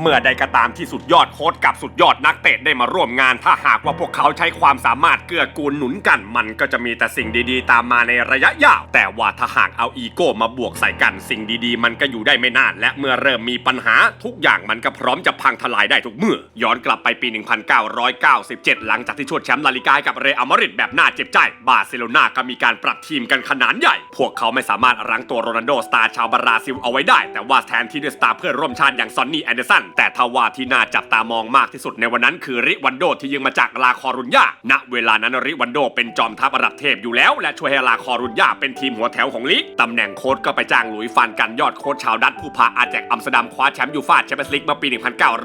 เมื่อใดก็ตามที่สุดยอดโค้ชกับสุดยอดนักเตะได้มาร่วมงาน ถ้าหากว่าพวกเขาใช้ความสามารถเกื้อกูลหนุนกัน มันก็จะมีแต่สิ่งดีๆ ตามมาในระยะยาว แต่ว่าถ้าหากเอาอีโก้มาบวกใส่กันสิ่งดีๆ มันก็อยู่ได้ไม่นาน และเมื่อเริ่มมีปัญหาทุกอย่างมันก็พร้อมจะพังทลายได้ทุกเมื่อ ย้อนกลับไปปี 1997 หลังจากที่ชวดแชมป์ลาลิกาให้กับเรอัลมาดริดแบบน่าเจ็บใจ บาร์เซโลนาก็มีการปรับทีมกันขนาดใหญ่ พวกเขาไม่สามารถรั้งตัวโรนัลโดสตาร์ชาวบราซิลเอาไว้ได้ แต่ว่าแทนที่ด้วยสตาร์เพื่อนร่วมชาติอย่างซอนนี่แอนเดอร์สันแต่ทว่าที่น่าจับตามองมากที่สุดในวันนั้นคือริวันโดที่ยิงมาจากลาคอรุญญาณเวลานั้นริวันโดเป็นจอมทัพระดับเทพอยู่แล้ว และช่วยให้ลาคอรุญญาเป็นทีมหัวแถวของลีกตำแหน่งโค้ชก็ไปจ้างหลุยฟานกันยอดโค้ชชาวดัตช์ผู้พาอาแจกอัมสเตอร์ดัมคว้าแชมป์ยูฟ่าแชมเปี้ยนส์ลีกเมื่อปี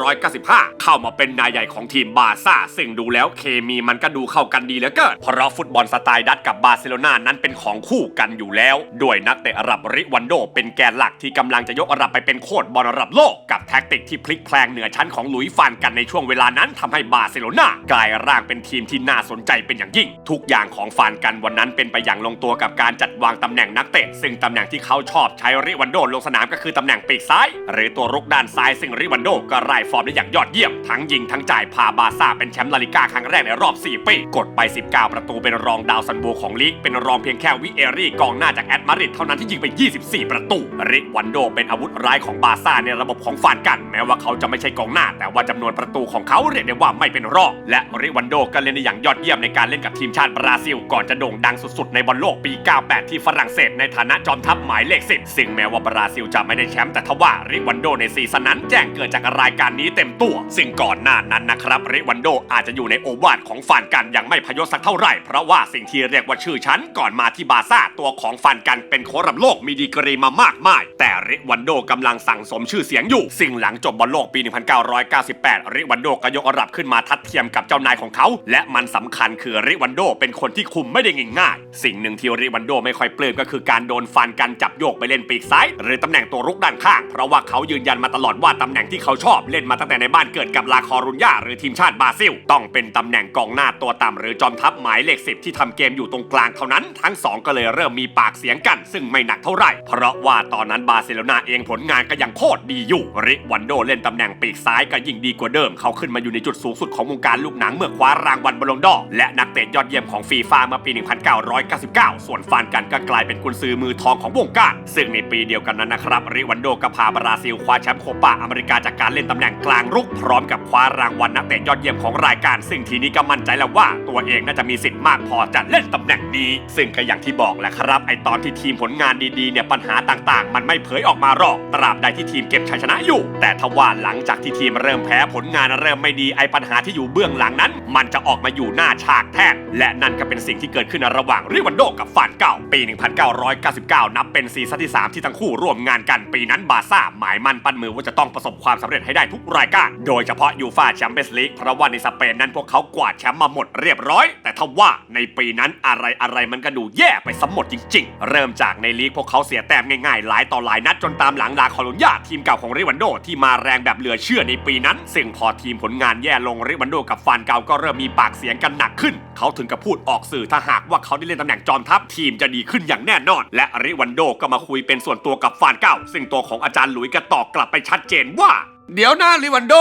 1995 เข้ามาเป็นนายใหญ่ของทีมบาร์ซ่าซึ่งดูแล้วเคมีมันก็ดูเข้ากันดีเหลือเกินเพราะฟุตบอลสไตล์ดัตช์กับบาร์เซโลนานั้นเป็นของคู่กันอยู่แล้ว ด้วยนักเตะระดับริวันโดเป็นแกนหลักที่กำลังจะยกระดับไปเป็นโค้ชบอลระดับโลกกับแท็กติกที่พลิกแพลงเหนือชั้นของหลุยฟานกันในช่วงเวลานั้นทำให้บาร์เซโลนากลายร่างเป็นทีมที่น่าสนใจเป็นอย่างยิ่ง ทุกอย่างของฟานกันวันนั้นเป็นไปอย่างลงตัวกับการจัดวางตำแหน่งนักเตะ ซึ่งตำแหน่งที่เขาชอบใช้ริวันโดลงสนามก็คือตำแหน่งปีกซ้าย หรือตัวรุกด้านซ้ายซึ่งริวันโดก็ไล่ฟอร์มได้อย่างยอดเยี่ยม ทั้งยิงทั้งจ่ายพาบาซ่าเป็นแชมป์ลาลิกาครั้งแรกในรอบ 4 ปี กดไป 19 ประตูเป็นรองดาวซันโบของลีกเป็นรองเพียงแค่วิเอรี่กองหน้าจากแอตมาริดเท่านั้นที่ยิงไป 24 ประตูริวันโดเป็นอาวุธร้ายของบาซ่าในระบบของฟานกันแม้ว่าเขาจะไม่ใช่กองหน้า แต่ว่าจำนวนประตูของเขาเรียกได้ว่าไม่เป็นรองและริวันโดก็เล่นได้อย่างยอดเยี่ยมในการเล่นกับทีมชาติบราซิล ก่อนจะโด่งดังสุดๆในบอลโลกปี 98 ที่ฝรั่งเศสในฐานะจอมทัพหมายเลข10ซึ่งแม้ว่าบราซิลจะไม่ได้แชมป์แต่ทว่าริวันโดในซีซั่นนั้นแจ้งเกิดจากรายการนี้เต็มตัว ซึ่งก่อนหน้านั้นนะครับริวันโดอาจจะอยู่ในโอวาทของฟานกันอย่างไม่พยศสักเท่าไหร่เพราะว่าสิ่งที่เรียกว่าชื่อชั้นก่อนมาที่บาซ่าตัวของฟานกันเป็นโค้ชระดับโลกมีดีกรีมามากมาย แต่ริวันโดกำลังสั่งสมชื่อเสียงอยู่สิ่งหลังจบบอลโลกปี 1998 ริวันโดก็ยกระดับขึ้นมาทัดเทียมกับเจ้านายของเขา และมันสำคัญคือริวันโดเป็นคนที่คุมไม่ได้ง่ายๆสิ่งหนึ่งที่ริวันโดไม่ค่อยปลื้มก็คือการโดนฟันกันจับโยกไปเล่นปีกซ้าย หรือตำแหน่งตัวรุกด้านข้าง เพราะว่าเขายืนยันมาตลอดว่าตำแหน่งที่เขาชอบเล่นมาตั้งแต่ในบ้านเกิดกับลาคอรุญญาหรือทีมชาติบราซิล ต้องเป็นตำแหน่งกองหน้าตัวต่ำหรือจอมทัพหมายเลขสิบที่ทำเกมอยู่ตรงกลางเท่านั้น ทั้งสองก็เลยเริ่มมีปากเสียงกัน ซึ่งไม่หนักเท่าไหร่เพราะว่าตอนนั้นบาร์เซโลนาเองผลงานก็ยังโคตรดีอยู่ริวันโดเล่นตำแหน่งปีกซ้ายก็ยิ่งดีกว่าเดิม เขาขึ้นมาอยู่ในจุดสูงสุดของวงการลูกหนังเมื่อคว้ารางวัลบอลลงดอร์และนักเตะยอดเยี่ยมของฟีฟ่าเมื่อปี 1999 ส่วนฟานกันก็กลายเป็นกุนซือมือทองของวงการ ซึ่งในปีเดียวกันนั้นนะครับริวันโดก็พาบราซิลคว้าแชมป์โคปาอเมริกาจากการเล่นตำแหน่งกลางรุก พร้อมกับคว้ารางวัลนักเตะยอดเยี่ยมของรายการ ซึ่งทีนี้ก็มั่นใจแล้วว่าตัวเองน่าจะมีสิทธิ์มากพอจะเล่นตำแหน่งนี้ ซึ่งก็อย่างที่บอกแหละครับ ไอตอนที่ทีมผลงานดีๆเนี่ยปัญหาต่างๆ มันไม่เผยออกมาหรอกตราบใดที่ทีมเก็บชัยชนะอยู่ แต่ทว่าหลังจากที่ทีมเริ่มแพ้ผลงานเริ่มไม่ดีไอปัญหาที่อยู่เบื้องหลังนั้น มันจะออกมาอยู่หน้าฉากแทนและนั่นก็เป็นสิ่งที่เกิดขึ้นระหว่างริวันโดกับฟานเก่าปี 1999 นับเป็นซีซั่นที่ 3 ที่ทั้งคู่ร่วมงานกันปีนั้นบาซ่าหมายมั่นปั้นมือว่าจะต้องประสบความสำเร็จให้ได้ทุกรายการโดยเฉพาะยูฟาแชมเปี้ยนส์ลีกเพราะว่าในสเปนนั้นพวกเขากวาดแชมป์มาหมดเรียบร้อย แต่ทว่าในปีนั้นอะไรอะไรมันก็ดูแย่ไปสมหมดจริง ๆ เริ่มจากในลีกพวกเขาเสียแต้มง่ายๆ หลายต่อหลายนัดจนตามหลังลาคอลุญญาทีมเก่าของริวันโดที่มาแรงแบบเหลือเชื่อในปีนั้น ซึ่งพอทีมผลงานแย่ลงริวันโดกับฟานเกาก็เริ่มมีปากเสียงกันหนักขึ้น เขาถึงกับพูดออกสื่อถ้าหากว่าเขาได้เล่นตำแหน่งจอมทัพทีมจะดีขึ้นอย่างแน่นอน และริวันโดก็มาคุยเป็นส่วนตัวกับฟานเกาซึ่งตัวของอาจารย์หลุยส์ก็ตอบกลับไปชัดเจนว่าเดี๋ยวนะริวันโด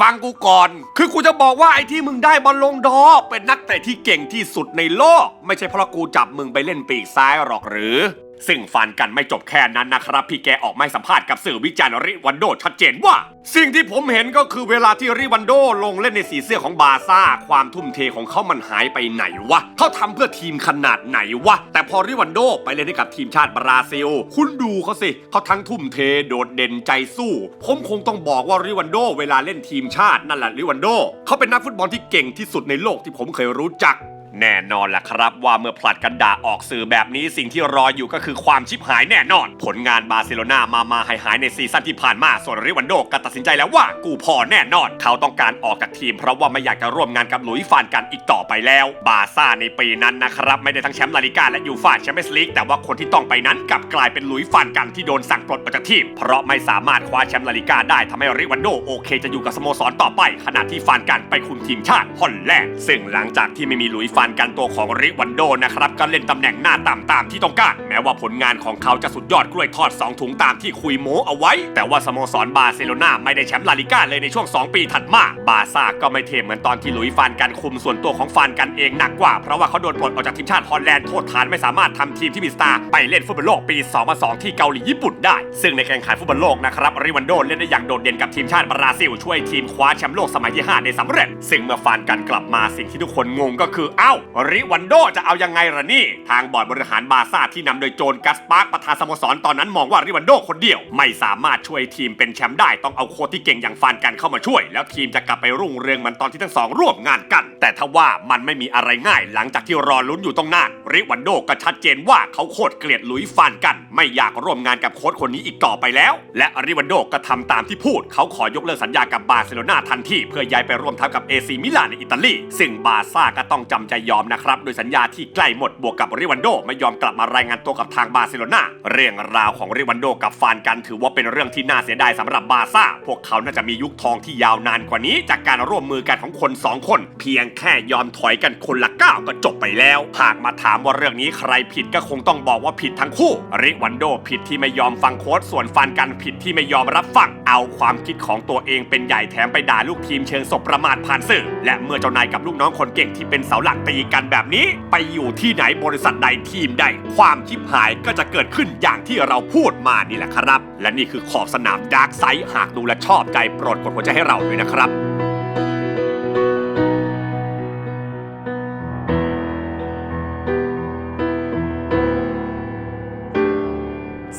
ฟังกูก่อน คือกูจะบอกว่าไอ้ที่มึงได้บอลลงดอ เป็นนักเตะที่เก่งที่สุดในโลก ไม่ใช่เพราะกูจับมึงไปเล่นปีกซ้ายหรอกหรือ ซึ่งฟันกันไม่จบแค่นั้นนะครับ พี่แกออกไมาให้สัมภาษณ์กับสื่อวิจารณ์ริวันโดชัดเจนว่า สิ่งที่ผมเห็นก็คือเวลาที่ริวันโดลงเล่นในสีเสื้อของบาซ่า ความทุ่มเทของเขามันหายไปไหนวะเขาทำเพื่อทีมขนาดไหนวะแต่พอริวันโดไปเล่นให้กับทีมชาติบราซิล คุณดูเขาสิเขาทั้งทุ่มเทโดดเด่นใจสู้ ผมคงต้องบอกว่าริวันโด เวลาเล่นทีมชาตินั่นแหละริวันโดเขาเป็นนักฟุตบอลที่เก่งที่สุดในโลกที่ผมเคยรู้จัก แน่นอนแหละครับว่าเมื่อผลัดกันด่าออกสื่อแบบนี้สิ่งที่รออยู่ก็คือความชิบหายแน่นอน ผลงานบาร์เซโลนามามาหายหายในซีซั่นที่ผ่านมาส่วนริวันโดก็ตัดสินใจแล้วว่ากูพอแน่นอน เขาต้องการออกจากทีม เพราะว่าไม่อยากจะร่วมงานกับหลุยฟานกันอีกต่อไปแล้ว บาซ่าในปีนั้นนะครับ ไม่ได้ทั้งแชมป์ลาลิกาและยูฟ่าแชมเปี้ยนส์ลีกแต่ว่าคนที่ต้องไปนั้นกลับกลายเป็นหลุยฟานกันที่โดนสั่งปลดออกจากทีม เพราะไม่สามารถคว้าแชมป์ลาลิกาได้ทำให้ริวันโดโอเค จะอยู่กับสโมสรต่อไป ขณะที่ฟานกันไปคุมทีมชาติฮอลแลนด์ซึ่งหลังจากที่ไม่มีหลุยฟานกันตัวของริวันโดนะครับก็เล่นตำแหน่งหน้าต่ำตามที่ต้องการ แม้ว่าผลงานของเขาจะสุดยอดกล้วยทอด 2 ถุงตามที่คุยโม้เอาไว้ แต่ว่าสโมสรบาร์เซโลนาไม่ได้แชมป์ลาลิก้าเลยในช่วง 2 ปีถัดมา บาร์ซ่าก็ไม่เทเหมือนตอนที่หลุยฟันกันคุมส่วนตัวของฟันกันเองหนักกว่า เพราะว่าเขาโดนปลดออกจากทีมชาติฮอลแลนด์โทษฐานไม่สามารถทำทีมที่มีสตาร์ไปเล่นฟุตบอลโลกปี 2002 ที่เกาหลีญี่ปุ่นได้ ซึ่งในแข่งขันฟุตบอลโลกนะครับริวันโดเล่นได้อย่างโดดเด่นกับทีมชาติบราซิลช่วยทีมคว้าแชมป์โลกสมัยที่5ได้สำเร็จ ซึ่งเมื่อฟันกันกลับมาสิ่งที่ทุกคนงงก็คือเอ้าริวันโดจะเอายังไงล่ะนี่ ทางบอร์ดบริหารบาซ่าที่นำโดยโจนกัสปาร์กประธานสโมสรตอนนั้นมองว่าริวันโดคนเดียว ไม่สามารถช่วยทีมเป็นแชมป์ได้ต้องเอาโค้ชที่เก่งอย่างฟันกันเข้ามาช่วย แล้วทีมจะกลับไปรุ่งเรืองมือนตอนที่ทั้งสองร่วมงานกัน แต่ถ้าว่ามันไม่มีอะไรง่าย หลังจากที่รอลุ้นอยู่ต้องนานริวันโดก็ชัดเจนว่าเขาโคตรเกลียดลุยฟันกัน ไม่อยากร่วมงานกับโค้ชคนนี้อีกต่อไปแล้ว และริวันโดก็ทำตามที่พูด เขาขอยกเลิกสัญญากับบาร์เซโลนาทันทีเพื่อย้ายไปร่วมทัพกับเอซีมิลานในอิตาลีซึ่งบาซ่าก็ต้องจำใจยอมนะครับโดยสัญญาที่ใกล้หมดบวกกับริวันโดไม่ยอมกลับมารายงานตัวกับทางบาร์เซโลนาเรื่องราวของริวันโดกับฟานกันถือว่าเป็นเรื่องที่น่าเสียดายสำหรับบาซ่า พวกเขาน่าจะมียุคทองที่ยาวนานกว่านี้ จากการร่วมมือกันของคนสองคน เพียงแค่ยอมถอยกันคนละก้าวก็จบไปแล้ว หากมาถามว่าเรื่องนี้ใครผิดก็คงต้องบอกว่าผิดทั้งคู่ ริวันโดผิดที่ไม่ยอมฟังโค้ชส่วนฟันกันผิดที่ไม่ยอมรับฟังเอาความคิดของตัวเองเป็นใหญ่แถมไปด่าลูกทีมเชิงศพประมาทผ่านสื่อ และเมื่อเจ้านายกับลูกน้องคนเก่งที่เป็นเสาหลักตีกันแบบนี้ ไปอยู่ที่ไหนบริษัทใดทีมใด ความชิบหายก็จะเกิดขึ้นอย่างที่เราพูดมานี่แหละครับ และนี่คือขอบสนามดาร์กไซด์หากดูและชอบใจโปรดกดหัวใจให้เราด้วยนะครับ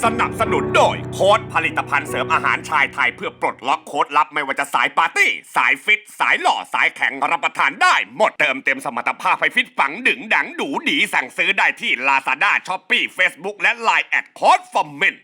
สนับสนุนโดยโค้ดผลิตภัณฑ์เสริมอาหารชายไทยเพื่อปลดล็อกโค้ดลับไม่ว่าจะสายปาร์ตี้ สายฟิต สายหล่อสายแข็งรับประทานได้ หมดเติมเต็มสมรรถภาพให้ฟิตฝังดึงดังดูดีสั่งซื้อได้ที่ Lazada, Shopee, Facebook และ Line แอดโค้ดฟอร์เมน